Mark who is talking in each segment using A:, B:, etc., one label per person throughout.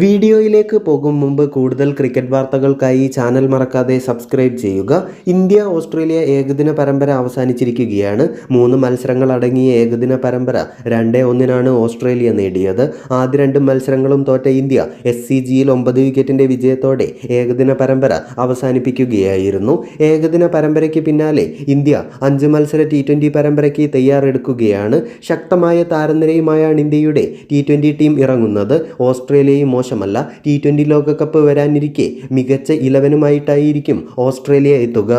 A: വീഡിയോയിലേക്ക് പോകും മുമ്പ് കൂടുതൽ ക്രിക്കറ്റ് വാർത്തകൾക്കായി ചാനൽ മറക്കാതെ സബ്സ്ക്രൈബ് ചെയ്യുക. ഇന്ത്യ ഓസ്ട്രേലിയ ഏകദിന പരമ്പര അവസാനിച്ചിരിക്കുകയാണ്. മൂന്ന് മത്സരങ്ങൾ അടങ്ങിയ ഏകദിന പരമ്പര രണ്ടേ ഒന്നിനാണ് ഓസ്ട്രേലിയ നേടിയത്. ആദ്യ രണ്ട് മത്സരങ്ങളും തോറ്റ ഇന്ത്യ എസ് സി ജിയിൽ ഒമ്പത് വിക്കറ്റിന്റെ വിജയത്തോടെ ഏകദിന പരമ്പര അവസാനിപ്പിക്കുകയായിരുന്നു. ഏകദിന പരമ്പരയ്ക്ക് പിന്നാലെ ഇന്ത്യ അഞ്ച് മത്സര ടി ട്വന്റി പരമ്പരയ്ക്ക് തയ്യാറെടുക്കുകയാണ്. ശക്തമായ താരനിരയുമായാണ് ഇന്ത്യയുടെ ടി ട്വന്റി ടീം ഇറങ്ങുന്നത്. ഓസ്ട്രേലിയയും മോശമല്ല. ടി ട്വന്റി ലോകകപ്പ് വരാനിരിക്കെ മികച്ച ഇലവനുമായിട്ടായിരിക്കും ഓസ്ട്രേലിയ എത്തുക.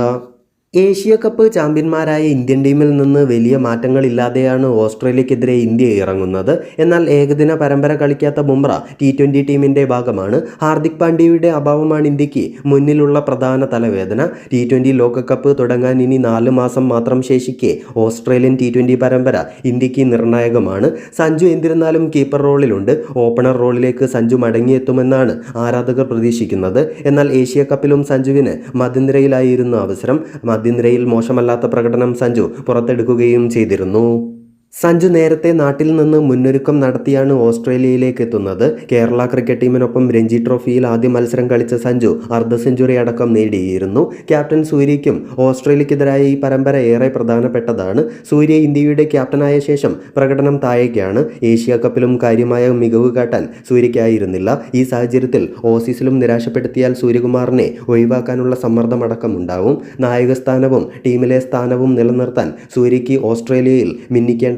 A: ഏഷ്യ കപ്പ് ചാമ്പ്യന്മാരായ ഇന്ത്യൻ ടീമിൽ നിന്ന് വലിയ മാറ്റങ്ങളില്ലാതെയാണ് ഓസ്ട്രേലിയക്കെതിരെ ഇന്ത്യ ഇറങ്ങുന്നത്. എന്നാൽ ഏകദിന പരമ്പര കളിക്കാത്ത ബുംറ ടി ട്വന്റി ടീമിന്റെ ഭാഗമാണ്. ഹാർദിക് പാണ്ഡ്യയുടെ അഭാവമാണ് ഇന്ത്യയ്ക്ക് മുന്നിലുള്ള പ്രധാന തലവേദന. ടി ട്വന്റി ലോകകപ്പ് തുടങ്ങാൻ ഇനി നാല് മാസം മാത്രം ശേഷിക്കെ ഓസ്ട്രേലിയൻ ടി ട്വന്റി പരമ്പര ഇന്ത്യയ്ക്ക് നിർണായകമാണ്. സഞ്ജു എന്നിരുന്നാലും കീപ്പർ റോളിലുണ്ട്. ഓപ്പണർ റോളിലേക്ക് സഞ്ജു മടങ്ങിയെത്തുമെന്നാണ് ആരാധകർ പ്രതീക്ഷിക്കുന്നത്. എന്നാൽ ഏഷ്യ കപ്പിലും സഞ്ജുവിന് മധ്യനിരയിലായിരുന്നു അവസരം. മധ്യനിരയിൽ മോശമല്ലാത്ത പ്രകടനം സഞ്ജു പുറത്തെടുക്കുകയും ചെയ്തിരുന്നു. സഞ്ജു നേരത്തെ നാട്ടിൽ നിന്ന് മുന്നൊരുക്കം നടത്തിയാണ് ഓസ്ട്രേലിയയിലേക്ക് എത്തുന്നത് കേരള ക്രിക്കറ്റ് ടീമിനൊപ്പം രഞ്ജി ട്രോഫിയിൽ ആദ്യ മത്സരം കളിച്ച സഞ്ജു അർദ്ധ സെഞ്ചുറി അടക്കം നേടിയിരുന്നു. ക്യാപ്റ്റൻ സൂര്യയ്ക്കും ഓസ്ട്രേലിയക്കെതിരായ ഈ പരമ്പര ഏറെ പ്രധാനപ്പെട്ടതാണ്. സൂര്യ ഇന്ത്യയുടെ ക്യാപ്റ്റനായ ശേഷം പ്രകടനം താഴേക്കാണ്. ഏഷ്യ കപ്പിലും കാര്യമായ മികവ് കാട്ടാൻ സൂര്യയ്ക്കായിരുന്നില്ല. ഈ സാഹചര്യത്തിൽ ഓസീസിലും നിരാശപ്പെടുത്തിയാൽ സൂര്യകുമാറിനെ ഒഴിവാക്കാനുള്ള സമ്മർദ്ദമടക്കം ഉണ്ടാവും നായകസ്ഥാനവും ടീമിലെ സ്ഥാനവും നിലനിർത്താൻ സൂര്യയ്ക്ക് ഓസ്ട്രേലിയയിൽ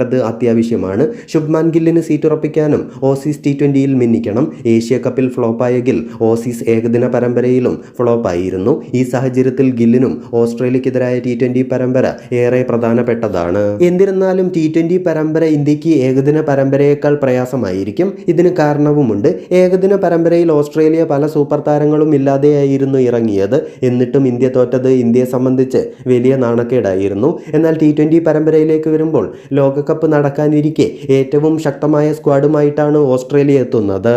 A: മിന്നിക്കേണ്ടത് അത്യാവശ്യമാണ്. ശുഭ്മാൻ ഗില്ലിന് സീറ്റ് ഉറപ്പിക്കാനും ഓസീസ് ടി ട്വന്റിയിൽ മിന്നിക്കണം. ഏഷ്യ കപ്പിൽ ഫ്ലോപ്പായ ഗിൽ ഓസീസ് ഏകദിന പരമ്പരയിലും ഫ്ലോപ്പായിരുന്നു. ഈ സാഹചര്യത്തിൽ ഗില്ലിനും ഓസ്ട്രേലിയക്കെതിരായ ടി ട്വന്റി പരമ്പര ഏറെ പ്രധാനപ്പെട്ടതാണ്. എന്നിരുന്നാലും ടി ട്വന്റി പരമ്പര ഇന്ത്യയ്ക്ക് ഏകദിന പരമ്പരയേക്കാൾ പ്രയാസമായിരിക്കും. ഇതിന് കാരണവുമുണ്ട്. ഏകദിന പരമ്പരയിൽ ഓസ്ട്രേലിയ പല സൂപ്പർ താരങ്ങളും ഇല്ലാതെയായിരുന്നു ഇറങ്ങിയത്. എന്നിട്ടും ഇന്ത്യ തോറ്റത് ഇന്ത്യയെ സംബന്ധിച്ച് വലിയ നാണക്കേടായിരുന്നു. എന്നാൽ ടി ട്വന്റി പരമ്പരയിലേക്ക് വരുമ്പോൾ ലോകകപ്പ് നടക്കാനിരിക്കെ ഏറ്റവും ശക്തമായ സ്ക്വാഡുമായിട്ടാണ് ഓസ്ട്രേലിയ എത്തുന്നത്.